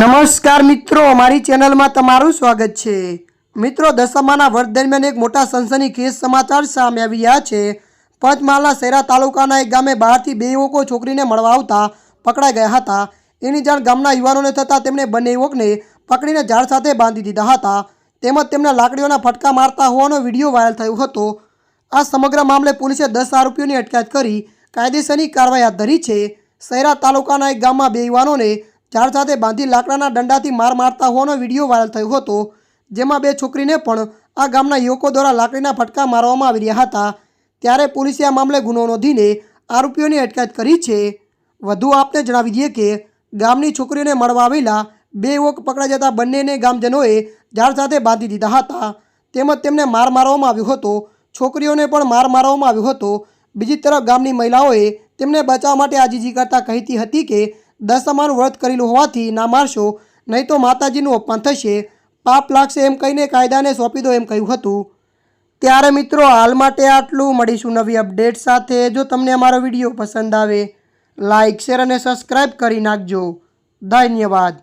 નમસ્કાર મિત્રો મારી ચેનલમાં તમારું સ્વાગત છે. મિત્રો, દસમાના વર્ષ દરમિયાન એક મોટા સનસનીખેજ સમાચાર સામે આવ્યા છે. પંચમહાલના શેરા તાલુકાના એક ગામે બહારથી બે યુવકો છોકરીને મળવા આવતા પકડાઈ ગયા હતા. એની જાણ ગામના યુવાનોને થતાં તેમણે બંને યુવકને પકડીને ઝાડ સાથે બાંધી દીધા હતા. તેમજ તેમને લાકડીઓના ફટકા મારતા હોવાનો વીડિયો વાયરલ થયો હતો. આ સમગ્ર મામલે પોલીસે દસ આરોપીઓની અટકાયત કરી કાયદેસરની કાર્યવાહી હાથ ધરી છે. શહેરા તાલુકાના એક ગામમાં બે યુવાનોને ઝાડ સાથે બાંધી લાકડાના દંડાથી માર મારતા હોવાનો વીડિયો વાયરલ થયો હતો, જેમાં બે છોકરીને પણ આ ગામના યુવકો દ્વારા લાકડીના ફટકા મારવામાં આવી રહ્યા હતા. ત્યારે પોલીસે આ મામલે ગુનો નોંધીને આરોપીઓની અટકાયત કરી છે. વધુ આપને જણાવી દઈએ કે, ગામની છોકરીઓને મળવા આવેલા બે યુવક પકડાઈ જતા બંનેને ગામજનોએ ઝાડ સાથે બાંધી દીધા હતા. તેમજ તેમને માર મારવામાં આવ્યો હતો. છોકરીઓને પણ માર મારવામાં આવ્યો હતો. બીજી તરફ ગામની મહિલાઓએ તેમને બચાવવા માટે આજીજી કરતા કહેતી હતી કે દસમાનું વ્રત કરેલું હોવાથી ના મારશો, નહીં તો માતાજીનું અપમાન થશે. પાપ લાગશે એમ કહીને કાયદાને સોંપી દો એમ કહ્યું હતું. ત્યારે મિત્રો હાલ માટે આટલું. મળીશું નવી અપડેટ સાથે. જો તમને અમારો વીડિયો પસંદ આવે લાઇક શેર અને સબસ્ક્રાઈબ કરી નાખજો. ધન્યવાદ.